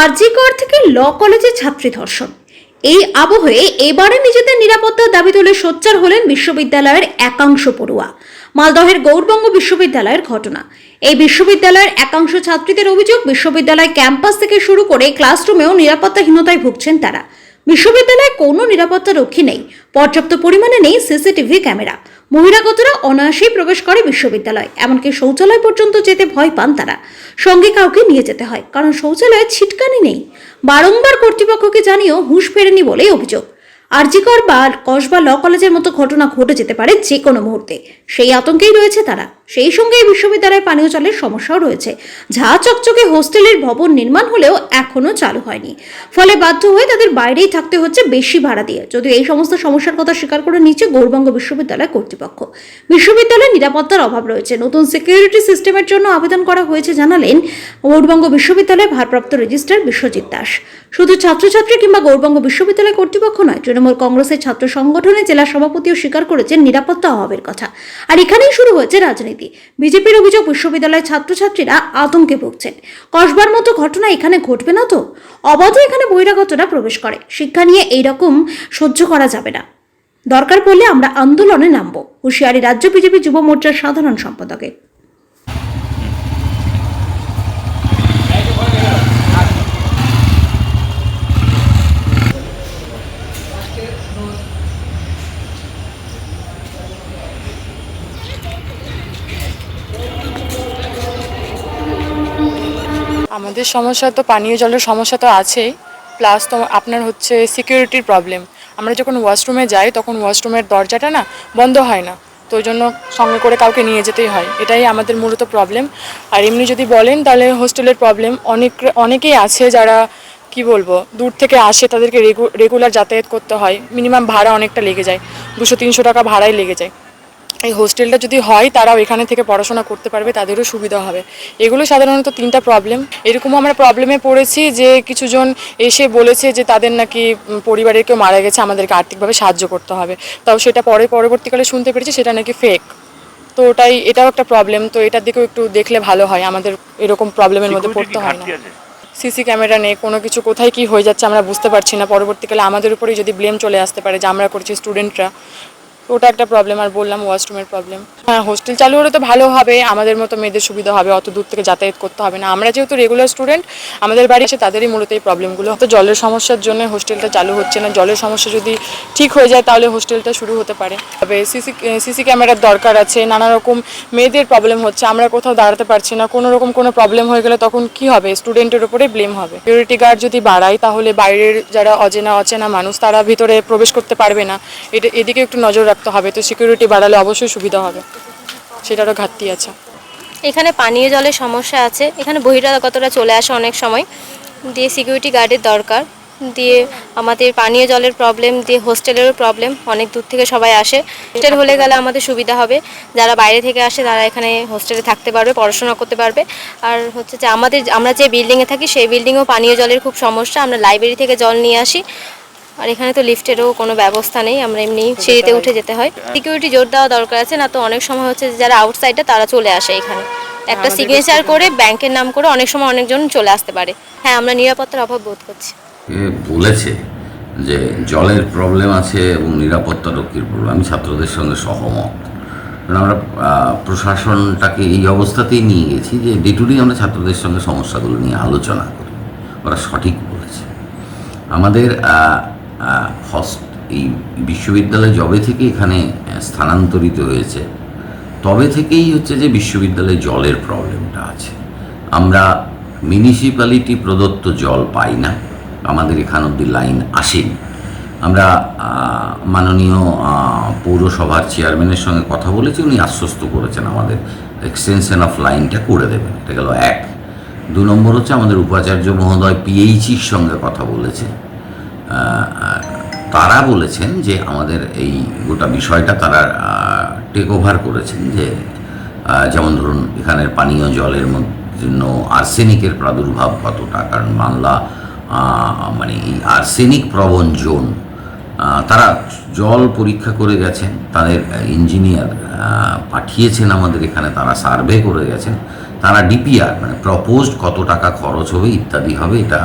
আরজিকর থেকে ল কলেজে ছাত্রী ধর্ষণ। এই আবহে এবারে নিজেদের নিরাপত্তার দাবি তুলে সোচ্চার হলেন বিশ্ববিদ্যালয়ের একাংশ পড়ুয়া। মালদহের গৌরবঙ্গ বিশ্ববিদ্যালয়ের ঘটনা। এই বিশ্ববিদ্যালয়ের একাংশ ছাত্রীদের অভিযোগ, বিশ্ববিদ্যালয় ক্যাম্পাস থেকে শুরু করে ক্লাসরুমেও নিরাপত্তাহীনতায় ভুগছেন তারা। বিশ্ববিদ্যালয়ে কোনো নিরাপত্তা রক্ষী নেই। পর্যাপ্ত পরিমাণে নেই সিসিটিভি ক্যামেরা। বহিরাগতরা অনায়াসেই প্রবেশ করে বিশ্ববিদ্যালয়, এমনকি শৌচালয় পর্যন্ত যেতে ভয় পান তারা। সঙ্গে কাউকে নিয়ে যেতে হয়, কারণ শৌচালয়ে ছিটকানি নেই। বারংবার কর্তৃপক্ষকে জানিয়েও হুঁশ ফেরেনি বলেই অভিযোগ। আরজিকর বা কসবা ল কলেজের মতো ঘটনা ঘটে যেতে পারে যে কোনো মুহূর্তে। সেই আতঙ্কেই রয়েছে তারা। সেই সঙ্গে এই বিশ্ববিদ্যালয়ে পানীয় জলের সমস্যাও রয়েছে। ঝা চকচকে হোস্টেলের ভবন নির্মাণ হলেও এখনও চালু হয়নি। ফলে বাধ্য হয়ে তাদের বাইরেই থাকতে হচ্ছে বেশি ভাড়া দিয়ে। যদিও এই সমস্ত সমস্যার কথা স্বীকার করে নিচ্ছে গৌরবঙ্গ বিশ্ববিদ্যালয় কর্তৃপক্ষ। বিশ্ববিদ্যালয়ে নিরাপত্তার অভাব রয়েছে। নতুন সিকিউরিটি সিস্টেমের জন্য আবেদন করা হয়েছে জানালেন গৌরবঙ্গ বিশ্ববিদ্যালয়ের ভারপ্রাপ্ত রেজিস্ট্রার বিশ্বজিৎ দাস। শুধু ছাত্রছাত্রী কিংবা গৌরবঙ্গ বিশ্ববিদ্যালয় কর্তৃপক্ষ নয়, তৃণমূল কংগ্রেসের ছাত্র সংগঠনের জেলা সভাপতিও স্বীকার করেছেন নিরাপত্তা অভাবের কথা। আর এখানেই শুরু হয়েছে রাজনীতি। বিজেপির অভিযোগ, বিশ্ববিদ্যালয়ের ছাত্রছাত্রীরা আতঙ্কে ভুগছেন। কসবার মতো ঘটনা এখানে ঘটবে না তো? অবাধে এখানে বহিরাগতরা প্রবেশ করে। শিক্ষা নিয়ে এইরকম সহ্য করা যাবে না। দরকার পড়লে আমরা আন্দোলনে নামব। হুঁশিয়ারি রাজ্য বিজেপি যুব মোর্চার সাধারণ সম্পাদকের। আমাদের সমস্যা তো পানীয় জলের সমস্যা তো আছেই প্লাস তো আপনার হচ্ছে সিকিউরিটির প্রবলেম আমরা যখন ওয়াশরুমে যাই, তখন ওয়াশরুমের দরজাটা না বন্ধ হয় না, তো ওই জন্য সঙ্গে করে কাউকে নিয়ে যেতেই হয়। এটাই আমাদের মূলত প্রবলেম আর এমনি যদি বলেন, তাহলে হোস্টেলের প্রবলেম অনেক, অনেকেই আছে যারা, কি বলব, দূর থেকে আসে, তাদেরকে রেগুলার যাতায়াত করতে হয়। মিনিমাম ভাড়া অনেকটা লেগে যায়। দুশো, তিনশো টাকা ভাড়াই লেগে যায়। এই হোস্টেলটা যদি হয় তারাও এখানে থেকে পড়াশোনা করতে পারবে তাদেরও সুবিধা হবে। এগুলো সাধারণত তিনটা প্রবলেম এরকমও আমরা প্রবলেমে পড়েছি যে কিছুজন এসে বলেছে যে তাদের নাকি পরিবারের কেউ মারা গেছে আমাদেরকে আর্থিকভাবে সাহায্য করতে হবে। তাও সেটা পরে পরবর্তীকালে শুনতে পেরেছি সেটা নাকি ফেক তো ওটাই এটাও একটা প্রবলেম তো এটার দিকেও একটু দেখলে ভালো হয় আমাদের এরকম প্রবলেমের মধ্যে পড়তে হয় না। সিসি ক্যামেরা নেই কোনো কিছু কোথায় কি হয়ে যাচ্ছে আমরা বুঝতে পারছি না। পরবর্তীকালে আমাদের উপরেই যদি ব্লেম চলে আসতে পারে যে আমরা করছি স্টুডেন্টরা ওটা একটা প্রবলেম আর বললাম ওয়াশরুমের প্রবলেম হ্যাঁ হোস্টেল চালু হলে তো ভালো হবে, আমাদের মতো মেয়েদের সুবিধা হবে, অত দূর থেকে যাতায়াত করতে হবে না। আমরা যেহেতু রেগুলার স্টুডেন্ট আমাদের বাড়ি এসে তাদেরই মূলত এই প্রবলেমগুলো তো জলের সমস্যার জন্য হোস্টেলটা চালু হচ্ছে না। জলের সমস্যা যদি ঠিক হয়ে যায়, তাহলে হোস্টেলটা শুরু হতে পারে। তবে সিসি সিসি ক্যামেরার দরকার আছে, নানা রকম মেয়েদের প্রবলেম হচ্ছে। আমরা কোথাও দাঁড়াতে পারছি না, কোনো রকম কোনো প্রবলেম হয়ে গেলে তখন কি হবে? স্টুডেন্টের উপরে ব্লেম হবে। সিকিউরিটি গার্ড যদি বাড়ায়, তাহলে বাইরের যারা অচেনা অচেনা মানুষ, তারা ভিতরে প্রবেশ করতে পারবে না। এটা, এদিকে একটু নজর রাখতে হবে, তো সিকিউরিটি বাড়ালে অবশ্যই সুবিধা হবে। সেটারও ঘাটতি আছে। এখানে পানীয় জলের সমস্যা আছে। এখানে বহিরাগতরা চলে আসে অনেক সময়। দিয়ে সিকিউরিটি গার্ডের দরকার। দিয়ে আমাদের পানীয় জলের প্রবলেম দিয়ে হোস্টেলেরও প্রবলেম অনেক দূর থেকে সবাই আসে। হোস্টেল হলে গেলে আমাদের সুবিধা হবে। যারা বাইরে থেকে আসে, তারা এখানে হোস্টেলে থাকতে পারবে, পড়াশোনা করতে পারবে। আর হচ্ছে যে আমাদের, আমরা যে বিল্ডিংয়ে থাকি, সেই বিল্ডিংয়েও পানীয় জলের খুব সমস্যা। আমরা লাইব্রেরি থেকে জল নিয়ে আসি। আর এখানে তো লিফটেরও কোনো ব্যবস্থা নেই আমরা এমনি সিঁড়িতে উঠে যেতে হয়। সিকিউরিটি জোর দেওয়া দরকার আছে না তো অনেক সময় হচ্ছে যারা আউটসাইডে তারা চলে আসে এখানে। একটা সিগনেচার করে ব্যাংকের নাম করে অনেক সময় অনেকজন চলে আসতে পারে। হ্যাঁ আমরা নিরাপত্তার অভাব বোধ করছি। বলেছে যে জলের প্রবলেম আছে এবং নিরাপত্তা রক্ষীর প্রবলেম আমি ছাত্রদের সঙ্গে সহমত। কারণ আমরা প্রশাসনটাকে এই অবস্থাতেই নিয়ে গেছি যে ডে টু ডে আমরা ছাত্রদের সঙ্গে সমস্যাগুলো নিয়ে আলোচনা করি। ওরা সঠিক বলেছে। আমাদের আহ, এই বিশ্ববিদ্যালয় জবে থেকে এখানে স্থানান্তরিত হয়েছে তবে থেকেই হচ্ছে যে বিশ্ববিদ্যালয়ে জলের প্রবলেমটা আছে। আমরা মিউনিসিপ্যালিটি প্রদত্ত জল পাই না আমাদের এখান অব্দি লাইন আসেনি। আমরা মাননীয় পৌরসভার চেয়ারম্যানের সঙ্গে কথা বলেছি উনি আশ্বস্ত করেছেন আমাদের এক্সটেনশন অফ লাইনটা করে দেবেন। এটা গেল এক। দু নম্বর হচ্ছে আমাদের উপাচার্য মহোদয় পিএইচির সঙ্গে কথা বলেছে। তারা বলেছেন যে আমাদের এই গোটা বিষয়টা তারা টেক ওভার করেছেন যে যেমন ধরুন এখানের পানীয় জলের জন্য আর্সেনিকের প্রাদুর্ভাব কতটা, কারণ বাংলা মানে এই আর্সেনিক প্রবণ জোন তারা জল পরীক্ষা করে গেছেন, তাদের ইঞ্জিনিয়ার পাঠিয়েছেন আমাদের এখানে, তারা সার্ভে করে গেছেন, তারা ডিপিআর মানে প্রপোজড কত টাকা খরচ হবে ইত্যাদি হবে, এটা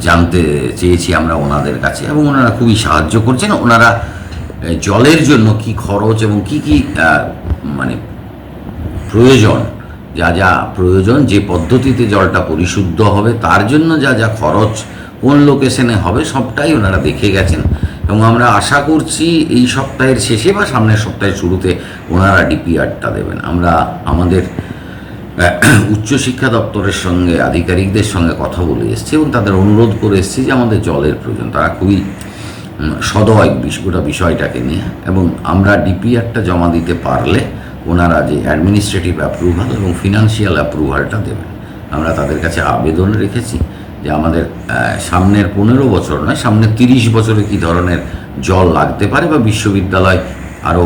জানতে চেয়েছি আমরা ওনাদের কাছে এবং ওনারা খুবই সাহায্য করছেন। ওনারা জলের জন্য কি খরচ এবং কি কি মানে প্রয়োজন, যা যা প্রয়োজন, যে পদ্ধতিতে জলটা পরিশুদ্ধ হবে, তার জন্য যা যা খরচ, কোন লোকেশনে হবে, সবটাই ওনারা দেখে গেছেন। এবং আমরা আশা করছি এই সপ্তাহের শেষে বা সামনের সপ্তাহের শুরুতে ওনারা ডিপিআরটা দেবেন। আমরা আমাদের উচ্চশিক্ষা দপ্তরের সঙ্গে, আধিকারিকদের সঙ্গে কথা বলে এসেছি এবং তাদের অনুরোধ করে এসেছি যে আমাদের জলের প্রয়োজন। তারা খুবই সদয় গোটা বিষয়টাকে নিয়ে এবং আমরা ডিপিআরটা জমা দিতে পারলে ওনারা যে অ্যাডমিনিস্ট্রেটিভ অ্যাপ্রুভাল এবং ফিনান্সিয়াল অ্যাপ্রুভালটা দেবেন। আমরা তাদের কাছে আবেদন রেখেছি যে আমাদের সামনের পনেরো বছর নয়, সামনের তিরিশ বছরে কী ধরনের জল লাগতে পারে বা বিশ্ববিদ্যালয় আরও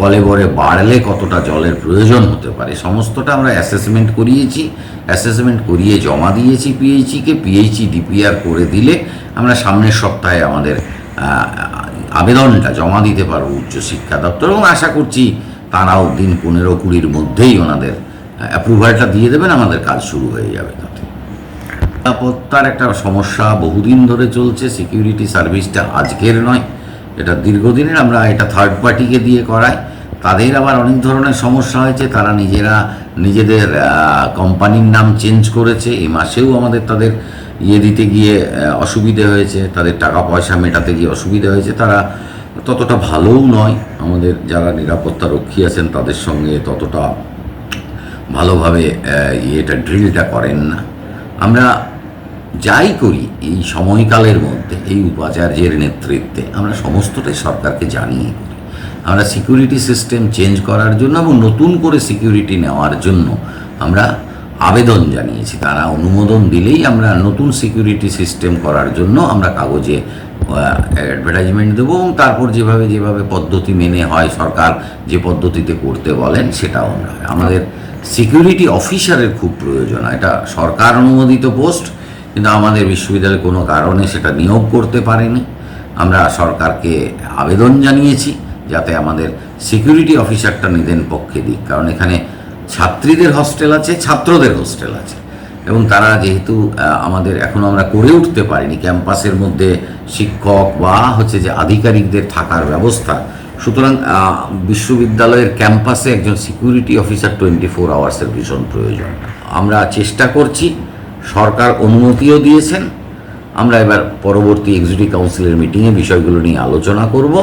কলেবরে বাড়লে কতটা জলের প্রয়োজন হতে পারে সমস্তটা আমরা অ্যাসেসমেন্ট করিয়েছি। অ্যাসেসমেন্ট করিয়ে জমা দিয়েছি পিএইচিকে পিএইচি ডিপিআর করে দিলে আমরা সামনের সপ্তাহে আমাদের আবেদনটা জমা দিতে পারব উচ্চশিক্ষা দপ্তর এবং আশা করছি তারাও দিন পনেরো কুড়ির মধ্যেই ওনাদের অ্যাপ্রুভালটা দিয়ে দেবেন, আমাদের কাজ শুরু হয়ে যাবে তাতে। নিরাপত্তার একটা সমস্যা বহুদিন ধরে চলছে সিকিউরিটি সার্ভিসটা আজকের নয়। এটা দীর্ঘদিনের, আমরা এটা থার্ড পার্টিকে দিয়ে করাই। তাদের আবার অনেক ধরনের সমস্যা হয়েছে, তারা নিজেরা, নিজেদের কোম্পানির নাম চেঞ্জ করেছে। এই মাসেও আমাদের তাদের ইয়ে দিতে গিয়ে অসুবিধে হয়েছে। তাদের টাকা পয়সা মেটাতে গিয়ে অসুবিধা হয়েছে। তারা ততটা ভালোও নয়। আমাদের যারা নিরাপত্তা রক্ষী আছেন, তাদের সঙ্গে ততটা ভালোভাবে ইয়েটা ড্রিলটা করেন না। আমরা যাই করি, এই সময়কালের মধ্যে, এই উপাচার্যের নেতৃত্বে আমরা সমস্তটাই সরকারকে জানিয়ে করি। আমরা সিকিউরিটি সিস্টেম চেঞ্জ করার জন্য এবং নতুন করে সিকিউরিটি নেওয়ার জন্য আমরা আবেদন জানিয়েছি। তারা অনুমোদন দিলেই আমরা নতুন সিকিউরিটি সিস্টেম করার জন্য আমরা কাগজে অ্যাডভার্টাইজমেন্ট দেবো এবং তারপর যেভাবে যেভাবে পদ্ধতি মেনে হয় সরকার যে পদ্ধতিতে করতে বলেন, সেটাও আমরা আমাদের সিকিউরিটি অফিসারের খুব প্রয়োজন এটা সরকার অনুমোদিত পোস্ট কিন্তু আমাদের বিশ্ববিদ্যালয়ে কোনো কারণে সেটা নিয়োগ করতে পারেনি। আমরা সরকারকে আবেদন জানিয়েছি যাতে আমাদের সিকিউরিটি অফিসারটা নিদেন পক্ষে দিক। কারণ এখানে ছাত্রীদের হস্টেল আছে, ছাত্রদের হোস্টেল আছে। এবং তারা যেহেতু আমাদের এখনও আমরা করে উঠতে পারিনি, ক্যাম্পাসের মধ্যে শিক্ষক বা হচ্ছে যে আধিকারিকদের থাকার ব্যবস্থা। সুতরাং বিশ্ববিদ্যালয়ের ক্যাম্পাসে একজন সিকিউরিটি অফিসার টোয়েন্টি ফোর আওয়ার্সের ভীষণ প্রয়োজন। আমরা চেষ্টা করছি সরকার অনুমতিও দিয়েছেন। আমরা এবার পরবর্তী এক্সিকিউটিভ কাউন্সিলের মিটিংয়ে বিষয়গুলো নিয়ে আলোচনা করব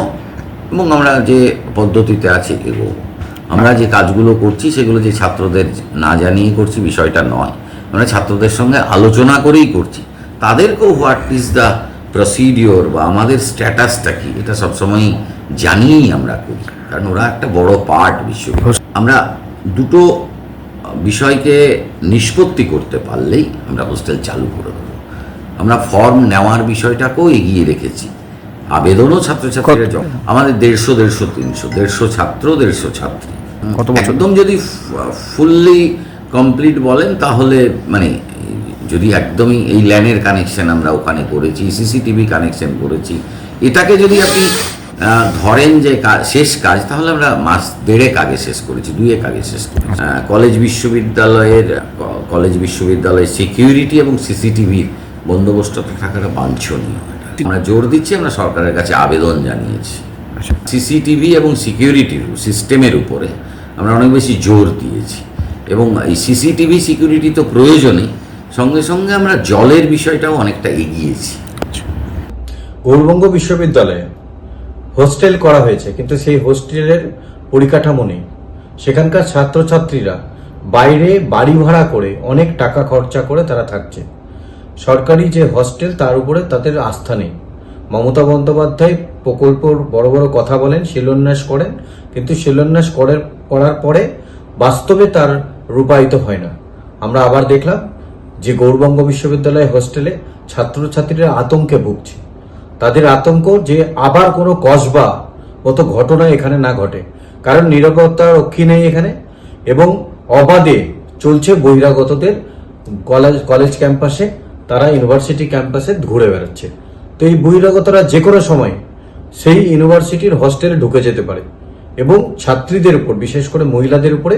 এবং আমরা যে পদ্ধতিতে আছে এগোবো। আমরা যে কাজগুলো করছি সেগুলো যে ছাত্রদের না জানিয়ে করছি বিষয়টা নয়। আমরা ছাত্রদের সঙ্গে আলোচনা করেই করছি। তাদেরকেও হোয়াট ইজ দ্য প্রসিডিওর বা আমাদের স্ট্যাটাসটা কি? এটা সবসময় জানিয়েই আমরা করি। কারণ ওরা একটা বড় পার্ট বিশ্ব আমরা দুটো বিষয়কে নিষ্পত্তি করতে পারলেই আমরা হোস্টেল চালু করে দেবো। আমরা ফর্ম নেওয়ার বিষয়টাকেও এগিয়ে রেখেছি। আবেদনও ছাত্রছাত্রীরা আমাদের দেড়শো দেড়শো তিনশো দেড়শো ছাত্র দেড়শো ছাত্রী। কত একদম যদি ফুললি কমপ্লিট বলেন তাহলে মানে যদি একদমই এই ল্যানের কানেকশন আমরা ওখানে করেছি সিসিটিভি কানেকশন করেছি এটাকে যদি আপনি ধরেন যে শেষ কাজ তাহলে আমরা মাস দেড়েক আগে শেষ করেছি দুয়েক আগে শেষ করেছি। কলেজ বিশ্ববিদ্যালয়ের কলেজ বিশ্ববিদ্যালয়ের সিকিউরিটি এবং সিসিটিভির বন্দোবস্ত থাকাটা বাঞ্ছনীয়। আমরা জোর দিচ্ছি আমরা সরকারের কাছে আবেদন জানিয়েছি। আচ্ছা। সিসিটিভি এবং সিকিউরিটির সিস্টেমের উপরে আমরা অনেক বেশি জোর দিয়েছি। এবং এই সিসিটিভি সিকিউরিটি তো প্রয়োজনই সঙ্গে সঙ্গে আমরা জলের বিষয়টাও অনেকটা এগিয়েছি। গৌরবঙ্গ বিশ্ববিদ্যালয়ে হোস্টেল করা হয়েছে, কিন্তু সেই হোস্টেলের পরিকাঠামো নেই। সেখানকার ছাত্রছাত্রীরা বাইরে বাড়ি ভাড়া করে অনেক টাকা খরচা করে তারা থাকছে। সরকারি যে হস্টেল, তার উপরে তাদের আস্থা নেই। মমতা বন্দ্যোপাধ্যায় প্রকল্পর বড় বড় কথা বলেন, শিলান্যাস করেন, কিন্তু শিলান্যাস করার করার পরে বাস্তবে তার রূপায়িত হয় না। আমরা আবার দেখলাম যে গৌরবঙ্গ বিশ্ববিদ্যালয় হোস্টেলে ছাত্রছাত্রীরা আতঙ্কে ভুগছে। তাদের আতঙ্ক যে আবার কোনো কসবা মতো ঘটনা এখানে না ঘটে। কারণ নিরাপত্তা রক্ষী নেই এখানে এবং অবাধে চলছে বহিরাগতদের কলেজ কলেজ ক্যাম্পাসে, তারা ইউনিভার্সিটি ক্যাম্পাসে ঘুরে বেড়াচ্ছে। তো এই বহিরাগতরা যে কোনো সময় সেই ইউনিভার্সিটির হস্টেলে ঢুকে যেতে পারে এবং ছাত্রীদের উপর, বিশেষ করে মহিলাদের উপরে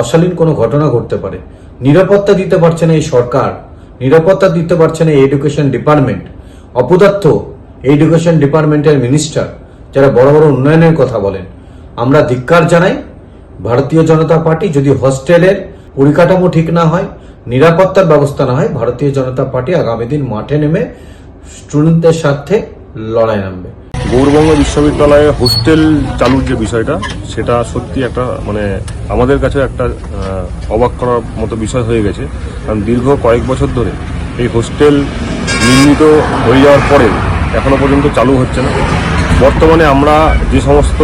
অশালীন কোনো ঘটনা ঘটতে পারে। নিরাপত্তা দিতে পারছে না এই সরকার, নিরাপত্তা দিতে পারছে না এডুকেশন ডিপার্টমেন্ট। অপদার্থ এডুকেশন ডিপার্টমেন্টের মিনিস্টার যারা বড় বড় উন্নয়নের কথা বলেন, আমরা ধিক্কার জানাই, ভারতীয় জনতা পার্টি যদি হস্টেলের পরিকাঠামো ঠিক না হয়, নিরাপত্তার ব্যবস্থা না হয়, ভারতীয় জনতা পার্টি আগামী দিন মাঠে নেমে স্টুডেন্টদের সাথে লড়াই নামবে। গৌরবঙ্গ বিশ্ববিদ্যালয়ে হোস্টেল চালুর যে বিষয়টা, সেটা সত্যি একটা মানে আমাদের কাছে একটা অবাক করার মতো বিষয় হয়ে গেছে। কারণ দীর্ঘ কয়েক বছর ধরে এই হোস্টেল নির্মিত হয়ে যাওয়ার পরে এখনও পর্যন্ত চালু হচ্ছে না। বর্তমানে আমরা যে সমস্ত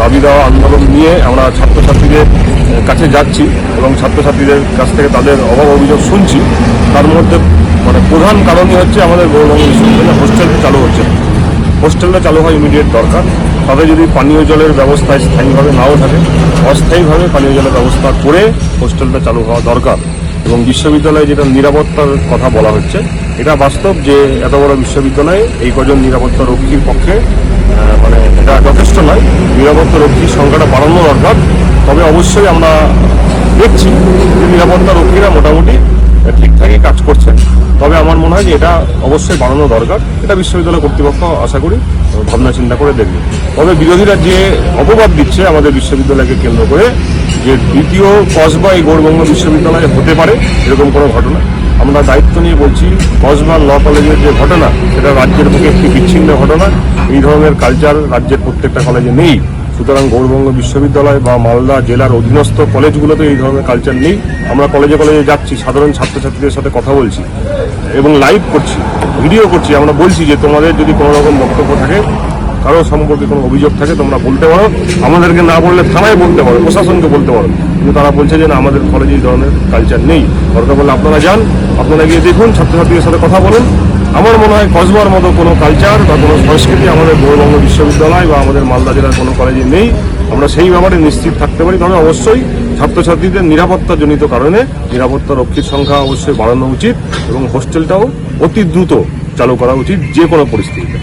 দাবি দেওয়া আন্দোলন নিয়ে আমরা ছাত্রছাত্রীদের কাছে যাচ্ছি এবং ছাত্রছাত্রীদের কাছ থেকে তাদের অভাব অভিযোগ শুনছি, তার মধ্যে মানে প্রধান কারণই হচ্ছে আমাদের গৌরবঙ্গ বিশ্ববিদ্যালয়ে। হোস্টেল চালু হচ্ছে। হোস্টেলটা চালু হয় ইমিডিয়েট দরকার। তবে যদি পানীয় জলের ব্যবস্থা স্থায়ীভাবে নাও থাকে, অস্থায়ীভাবে পানীয় জলের ব্যবস্থা করে হোস্টেলটা চালু হওয়া দরকার। এবং বিশ্ববিদ্যালয়ে যেটা নিরাপত্তার কথা বলা হচ্ছে এটা বাস্তব যে এত বড় বিশ্ববিদ্যালয়ে এই কজন নিরাপত্তা রক্ষীর পক্ষে মানে এটা যথেষ্ট নয়। নিরাপত্তা রক্ষীর সংখ্যাটা বাড়ানো দরকার তবে অবশ্যই আমরা দেখছি যে নিরাপত্তা রক্ষীরা মোটামুটি ঠিকঠাকই কাজ করছেন। তবে আমার মনে হয় যে এটা অবশ্যই বাড়ানো দরকার। এটা বিশ্ববিদ্যালয় কর্তৃপক্ষ আশা করি ভাবনা চিন্তা করে দেখবে। তবে বিরোধীরা যে অপবাদ দিচ্ছে আমাদের বিশ্ববিদ্যালয়কে কেন্দ্র করে, যে দ্বিতীয় কসবা এই গৌরবঙ্গ বিশ্ববিদ্যালয়ে হতে পারে, এরকম কোনো ঘটনা আমরা দায়িত্ব নিয়ে বলছি কসবা ল কলেজের যে ঘটনা, সেটা রাজ্যের বুকে একটি বিচ্ছিন্ন ঘটনা। এই ধরনের কালচার রাজ্যের প্রত্যেকটা কলেজে নেই। সুতরাং গৌরবঙ্গ বিশ্ববিদ্যালয় বা মালদা জেলার অধীনস্থ কলেজগুলোতে এই ধরনের কালচার নেই। আমরা কলেজে কলেজে যাচ্ছি, সাধারণ ছাত্রছাত্রীদের সাথে কথা বলছি এবং লাইভ করছি ভিডিও করছি। আমরা বলছি যে তোমাদের যদি কোনো রকম বক্তব্য থাকে, কারও সম্পর্কে কোনো অভিযোগ থাকে, তোমরা বলতে পারো। আমাদেরকে না বললে থানায় বলতে পারো, প্রশাসনকে বলতে পারো। কিন্তু তারা বলছে যে না, আমাদের কলেজে এই ধরনের কালচার নেই। দরকার বলে আপনারা যান, আপনারা গিয়ে দেখুন, ছাত্রছাত্রীদের সাথে কথা বলুন। আমার মনে হয় কসবার মতো কোনো কালচার বা কোনো সংস্কৃতি আমাদের গৌরবঙ্গ বিশ্ববিদ্যালয় বা আমাদের মালদা জেলার কোনো কলেজে নেই। আমরা সেই ব্যাপারে নিশ্চিত থাকতে পারি। তবে অবশ্যই ছাত্রছাত্রীদের নিরাপত্তাজনিত কারণে নিরাপত্তা রক্ষীর সংখ্যা অবশ্যই বাড়ানো উচিত এবং হোস্টেলটাও অতি দ্রুত চালু করা উচিত যে কোনো পরিস্থিতিতে।